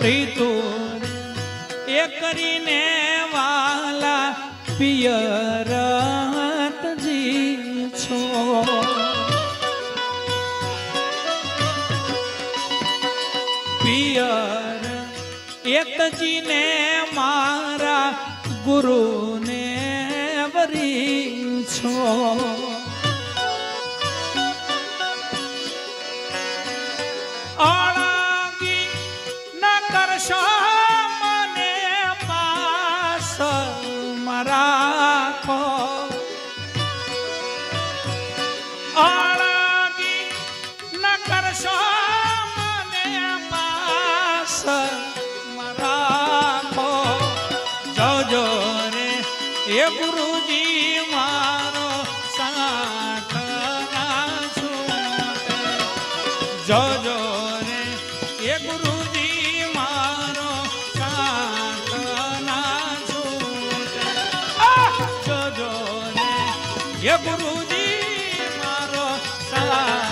પ્રીતુ એ કરીને વાલા પિયરતજી છો. પિયર એકજીને મારા ગુરુને વરી છો. રાખો. અળગી ન કરશો મને પાસ. રાખો. જોજો રે, એ ગુરુજી મારો સાથ જોજો રે, એ ગુરુજી હે ગુરુજી મારો સલા